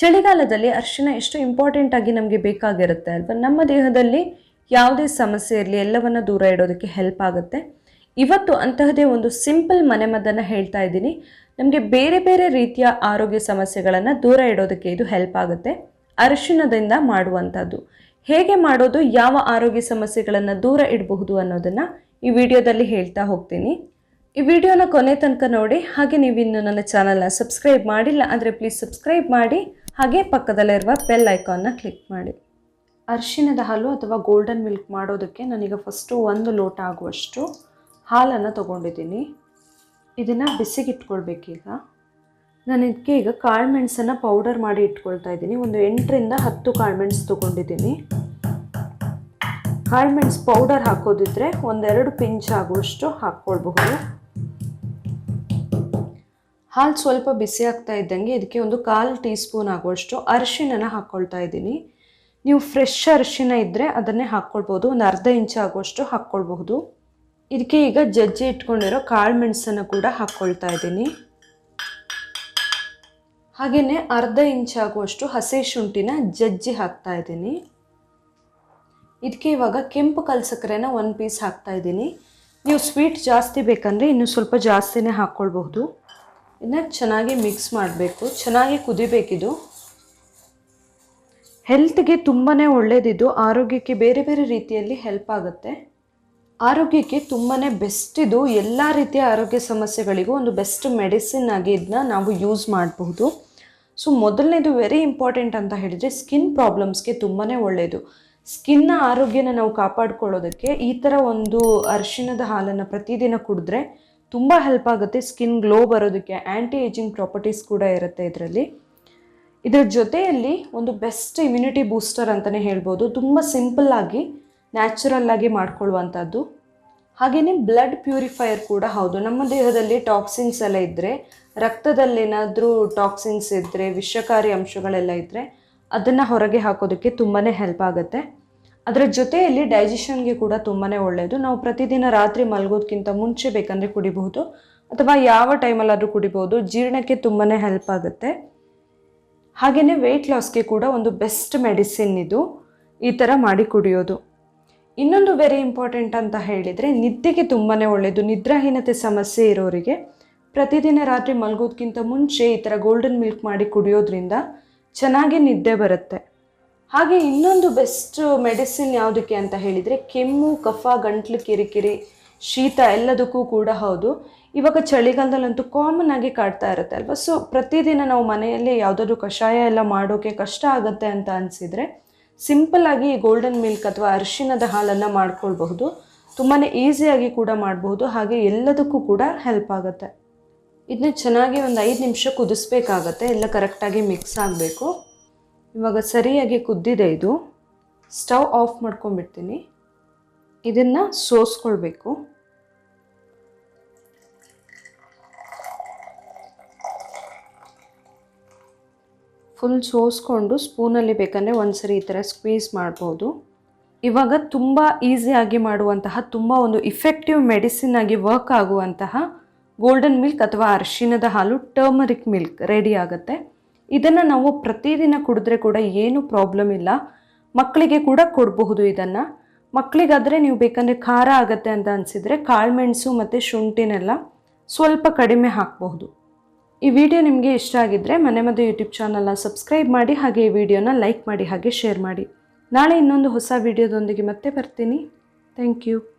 ಚಳಿಗಾಲದಲ್ಲಿ ಅರ್ಶಿನ ಎಷ್ಟು ಇಂಪಾರ್ಟೆಂಟ್ ಆಗಿ ನಮಗೆ ಬೇಕಾಗಿರುತ್ತೆ ಅಲ್ವಾ? ನಮ್ಮ ದೇಹದಲ್ಲಿ ಯಾವುದೇ ಸಮಸ್ಯೆ ಇರಲಿ, ಎಲ್ಲವನ್ನು ದೂರ ಇಡೋದಕ್ಕೆ ಹೆಲ್ಪ್ ಆಗುತ್ತೆ. ಇವತ್ತು ಅಂತಹದೇ ಒಂದು ಸಿಂಪಲ್ ಮನೆಮದ್ದನ್ನು ಹೇಳ್ತಾ ಇದ್ದೀನಿ. ನಮಗೆ ಬೇರೆ ಬೇರೆ ರೀತಿಯ ಆರೋಗ್ಯ ಸಮಸ್ಯೆಗಳನ್ನು ದೂರ ಇಡೋದಕ್ಕೆ ಇದು ಹೆಲ್ಪ್ ಆಗುತ್ತೆ. ಅರಿಶಿಣದಿಂದ ಮಾಡುವಂಥದ್ದು. ಹೇಗೆ ಮಾಡೋದು, ಯಾವ ಆರೋಗ್ಯ ಸಮಸ್ಯೆಗಳನ್ನು ದೂರ ಇಡಬಹುದು ಅನ್ನೋದನ್ನು ಈ ವಿಡಿಯೋದಲ್ಲಿ ಹೇಳ್ತಾ ಹೋಗ್ತೀನಿ. ಈ ವಿಡಿಯೋನ ಕೊನೆ ತನಕ ನೋಡಿ, ಹಾಗೆ ನೀವು ಇನ್ನು ನನ್ನ ಚಾನಲ್ನ ಸಬ್ಸ್ಕ್ರೈಬ್ ಮಾಡಿಲ್ಲ ಅಂದರೆ ಪ್ಲೀಸ್ ಸಬ್ಸ್ಕ್ರೈಬ್ ಮಾಡಿ ಹಾಗೆ ಪಕ್ಕದಲ್ಲಿರುವ ಬೆಲ್ ಐಕಾನ್ನ ಕ್ಲಿಕ್ ಮಾಡಿ. ಅರಿಶಿಣದ ಹಾಲು ಅಥವಾ ಗೋಲ್ಡನ್ ಮಿಲ್ಕ್ ಮಾಡೋದಕ್ಕೆ ನಾನೀಗ ಫಸ್ಟು ಒಂದು ಲೋಟ ಆಗುವಷ್ಟು ಹಾಲನ್ನು ತೊಗೊಂಡಿದ್ದೀನಿ. ಇದನ್ನು ಬಿಸಿಗಿಟ್ಕೊಳ್ಬೇಕೀಗ ನಾನು ಇದಕ್ಕೆ ಈಗ ಕಾಳು ಮೆಣಸನ್ನು ಪೌಡರ್ ಮಾಡಿ ಇಟ್ಕೊಳ್ತಾ ಇದ್ದೀನಿ. ಒಂದು ಎಂಟರಿಂದ ಹತ್ತು ಕಾಳು ಮೆಣಸು ತೊಗೊಂಡಿದ್ದೀನಿ. ಕಾಳು ಮೆಣಸು ಪೌಡರ್ ಹಾಕೋದಿದ್ರೆ ಒಂದೆರಡು ಪಿಂಚ್ ಆಗುವಷ್ಟು ಹಾಕ್ಕೊಳ್ಬಹುದು. ಹಾಲು ಸ್ವಲ್ಪ ಬಿಸಿ ಆಗ್ತಾ ಇದ್ದಂಗೆ ಇದಕ್ಕೆ ಒಂದು ಕಾಲು ಟೀ ಸ್ಪೂನ್ ಆಗುವಷ್ಟು ಅರಿಶಿಣನ ಹಾಕ್ಕೊಳ್ತಾ ಇದ್ದೀನಿ. ನೀವು ಫ್ರೆಶ್ ಅರಿಶಿನ ಇದ್ದರೆ ಅದನ್ನೇ ಹಾಕ್ಕೊಳ್ಬೋದು ಒಂದು ಅರ್ಧ ಇಂಚ್ ಆಗುವಷ್ಟು ಹಾಕ್ಕೊಳ್ಬಹುದು ಇದಕ್ಕೆ ಈಗ ಜಜ್ಜಿ ಇಟ್ಕೊಂಡಿರೋ ಕಾಳು ಮೆಣಸನ್ನು ಕೂಡ ಹಾಕ್ಕೊಳ್ತಾ ಇದ್ದೀನಿ. ಹಾಗೆಯೇ ಅರ್ಧ ಇಂಚ್ ಆಗುವಷ್ಟು ಹಸಿ ಶುಂಠಿನ ಜಜ್ಜಿ ಹಾಕ್ತಾ ಇದ್ದೀನಿ. ಇದಕ್ಕೆ ಇವಾಗ ಕೆಂಪು ಕಲ್ಸಕ್ಕರೆನ ಒಂದು ಪೀಸ್ ಹಾಕ್ತಾ ಇದ್ದೀನಿ. ನೀವು ಸ್ವೀಟ್ ಜಾಸ್ತಿ ಬೇಕಂದರೆ ಇನ್ನೂ ಸ್ವಲ್ಪ ಜಾಸ್ತಿನೇ ಹಾಕ್ಕೊಳ್ಬಹುದು ಇದನ್ನ ಚೆನ್ನಾಗಿ ಮಿಕ್ಸ್ ಮಾಡಬೇಕು. ಚೆನ್ನಾಗಿ ಕುದಿಬೇಕಿದು. ಹೆಲ್ತ್ಗೆ ತುಂಬಾ ಒಳ್ಳೆಯದಿದ್ದು ಆರೋಗ್ಯಕ್ಕೆ ಬೇರೆ ಬೇರೆ ರೀತಿಯಲ್ಲಿ ಹೆಲ್ಪ್ ಆಗುತ್ತೆ. ಆರೋಗ್ಯಕ್ಕೆ ತುಂಬಾ ಬೆಸ್ಟ್ ಇದು. ಎಲ್ಲ ರೀತಿಯ ಆರೋಗ್ಯ ಸಮಸ್ಯೆಗಳಿಗೂ ಒಂದು ಬೆಸ್ಟ್ ಮೆಡಿಸಿನ್ ಆಗಿ ಇದನ್ನ ನಾವು ಯೂಸ್ ಮಾಡಬಹುದು. ಸೊ ಮೊದಲನೇದು ವೆರಿ ಇಂಪಾರ್ಟೆಂಟ್ ಅಂತ ಹೇಳಿದರೆ ಸ್ಕಿನ್ ಪ್ರಾಬ್ಲಮ್ಸ್ಗೆ ತುಂಬಾ ಒಳ್ಳೆಯದು ಸ್ಕಿನ್ನ ಆರೋಗ್ಯನ ನಾವು ಕಾಪಾಡ್ಕೊಳ್ಳೋದಕ್ಕೆ ಈ ಥರ ಒಂದು ಅರಿಶಿಣದ ಹಾಲನ್ನು ಪ್ರತಿದಿನ ಕುಡಿದ್ರೆ ತುಂಬ ಹೆಲ್ಪ್ ಆಗುತ್ತೆ ಸ್ಕಿನ್ ಗ್ಲೋ ಬರೋದಕ್ಕೆ ಆ್ಯಂಟಿ ಏಜಿಂಗ್ ಪ್ರಾಪರ್ಟೀಸ್ ಕೂಡ ಇರುತ್ತೆ ಇದರಲ್ಲಿ. ಇದರ ಜೊತೆಯಲ್ಲಿ ಒಂದು ಬೆಸ್ಟ್ ಇಮ್ಯುನಿಟಿ ಬೂಸ್ಟರ್ ಅಂತಲೇ ಹೇಳ್ಬೋದು. ತುಂಬ ಸಿಂಪಲ್ಲಾಗಿ ನ್ಯಾಚುರಲ್ಲಾಗಿ ಮಾಡ್ಕೊಳ್ಳುವಂಥದ್ದು. ಹಾಗೆಯೇ ಬ್ಲಡ್ ಪ್ಯೂರಿಫೈಯರ್ ಕೂಡ ಹೌದು. ನಮ್ಮ ದೇಹದಲ್ಲಿ ಟಾಕ್ಸಿನ್ಸ್ ಎಲ್ಲ ಇದ್ದರೆ ರಕ್ತದಲ್ಲೇನಾದರೂ ಟಾಕ್ಸಿನ್ಸ್ ಇದ್ದರೆ ವಿಷಕಾರಿ ಅಂಶಗಳೆಲ್ಲ ಇದ್ದರೆ ಅದನ್ನು ಹೊರಗೆ ಹಾಕೋದಕ್ಕೆ ತುಂಬಾ ಹೆಲ್ಪ್ ಆಗುತ್ತೆ. ಅದರ ಜೊತೆಯಲ್ಲಿ ಡೈಜೆಷನ್ಗೆ ಕೂಡ ತುಂಬಾ ಒಳ್ಳೆಯದು ನಾವು ಪ್ರತಿದಿನ ರಾತ್ರಿ ಮಲಗೋದಕ್ಕಿಂತ ಮುಂಚೆ ಬೇಕಂದರೆ ಕುಡಿಬಹುದು, ಅಥವಾ ಯಾವ ಟೈಮಲ್ಲಾದರೂ ಕುಡಿಬೋದು ಜೀರ್ಣಕ್ಕೆ ತುಂಬಾ ಹೆಲ್ಪ್ ಆಗುತ್ತೆ. ಹಾಗೆಯೇ ವೆಯ್ಟ್ ಲಾಸ್ಗೆ ಕೂಡ ಒಂದು ಬೆಸ್ಟ್ ಮೆಡಿಸಿನ್ ಇದು. ಈ ಥರ ಮಾಡಿ ಕುಡಿಯೋದು. ಇನ್ನೊಂದು ವೆರಿ ಇಂಪಾರ್ಟೆಂಟ್ ಅಂತ ಹೇಳಿದರೆ, ನಿದ್ದೆಗೆ ತುಂಬಾ ಒಳ್ಳೆಯದು ನಿದ್ರಾಹೀನತೆ ಸಮಸ್ಯೆ ಇರೋರಿಗೆ ಪ್ರತಿದಿನ ರಾತ್ರಿ ಮಲಗೋದಕ್ಕಿಂತ ಮುಂಚೆ ಈ ಥರ ಗೋಲ್ಡನ್ ಮಿಲ್ಕ್ ಮಾಡಿ ಕುಡಿಯೋದ್ರಿಂದ ಚೆನ್ನಾಗಿ ನಿದ್ದೆ ಬರುತ್ತೆ. ಹಾಗೆ ಇನ್ನೊಂದು ಬೆಸ್ಟ್ ಮೆಡಿಸಿನ್ ಯಾವುದಕ್ಕೆ ಅಂತ ಹೇಳಿದರೆ ಕೆಮ್ಮು, ಕಫ, ಗಂಟ್ಲು, ಕಿರಿಕಿರಿ, ಶೀತ ಎಲ್ಲದಕ್ಕೂ ಕೂಡ ಹೌದು. ಇವಾಗ ಚಳಿಗಾಲದಲ್ಲಂತೂ ಕಾಮನ್ ಆಗಿ ಕಾಡ್ತಾ ಇರುತ್ತೆ ಅಲ್ವಾ? ಸೊ ಪ್ರತಿದಿನ ನಾವು ಮನೆಯಲ್ಲಿ ಯಾವುದಾದ್ರೂ ಕಷಾಯ ಎಲ್ಲ ಮಾಡೋಕ್ಕೆ ಕಷ್ಟ ಆಗುತ್ತೆ ಅಂತ ಅನಿಸಿದರೆ ಸಿಂಪಲ್ ಆಗಿ ಗೋಲ್ಡನ್ ಮಿಲ್ಕ್ ಅಥವಾ ಅರಿಶಿನದ ಹಾಲನ್ನು ಮಾಡ್ಕೊಳ್ಬಹುದು. ತುಂಬಾ ಈಸಿಯಾಗಿ ಕೂಡ ಮಾಡಬಹುದು. ಹಾಗೆ ಎಲ್ಲದಕ್ಕೂ ಕೂಡ ಹೆಲ್ಪ್ ಆಗುತ್ತೆ. ಇದನ್ನ ಚೆನ್ನಾಗಿ ಒಂದು ಐದು ನಿಮಿಷ ಕುದಿಸ್ಬೇಕಾಗತ್ತೆ. ಎಲ್ಲ ಕರೆಕ್ಟಾಗಿ ಮಿಕ್ಸ್ ಆಗಬೇಕು. ಇವಾಗ ಸರಿಯಾಗಿ ಕುದ್ದಿದೆ ಇದು. ಸ್ಟವ್ ಆಫ್ ಮಾಡ್ಕೊಂಡ್ಬಿಡ್ತೀನಿ. ಇದನ್ನು ಸೋಸ್ಕೊಳ್ಬೇಕು. ಫುಲ್ ಸೋಸ್ಕೊಂಡು ಸ್ಪೂನಲ್ಲಿ ಬೇಕಂದರೆ ಒಂದ್ಸರಿ ಈ ಥರ ಸ್ಕ್ವೀಸ್ ಮಾಡ್ಬೋದು. ಇವಾಗ ತುಂಬ ಈಸಿಯಾಗಿ ಮಾಡುವಂತಹ, ತುಂಬ ಒಂದು ಇಫೆಕ್ಟಿವ್ ಮೆಡಿಸಿನ್ ಆಗಿ ವರ್ಕ್ ಆಗುವಂತಹ ಗೋಲ್ಡನ್ ಮಿಲ್ಕ್ ಅಥವಾ ಅರಿಶಿನದ ಹಾಲು ಟರ್ಮರಿಕ್ ಮಿಲ್ಕ್ ರೆಡಿ ಆಗುತ್ತೆ. ಇದನ್ನು ನಾವು ಪ್ರತಿದಿನ ಕುಡಿದ್ರೆ ಕೂಡ ಏನು ಪ್ರಾಬ್ಲಮ್ ಇಲ್ಲ. ಮಕ್ಕಳಿಗೆ ಕೂಡ ಕೊಡಬಹುದು ಇದನ್ನು. ಮಕ್ಕಳಿಗಾದರೆ ನೀವು ಬೇಕಂದರೆ ಖಾರ ಆಗುತ್ತೆ ಅಂತ ಅನಿಸಿದರೆ ಕಾಳುಮೆಣಸು ಮತ್ತು ಶುಂಠಿನೆಲ್ಲ ಸ್ವಲ್ಪ ಕಡಿಮೆ ಹಾಕಬಹುದು. ಈ ವಿಡಿಯೋ ನಿಮಗೆ ಇಷ್ಟ ಆಗಿದ್ದರೆ ಮನೆ ಮದ್ದು ಯೂಟ್ಯೂಬ್ ಚಾನಲ್ನ ಸಬ್ಸ್ಕ್ರೈಬ್ ಮಾಡಿ, ಹಾಗೆ ಈ ವಿಡಿಯೋನ ಲೈಕ್ ಮಾಡಿ, ಹಾಗೆ ಶೇರ್ ಮಾಡಿ. ನಾಳೆ ಇನ್ನೊಂದು ಹೊಸ ವಿಡಿಯೋದೊಂದಿಗೆ ಮತ್ತೆ ಬರ್ತೀನಿ. Thank you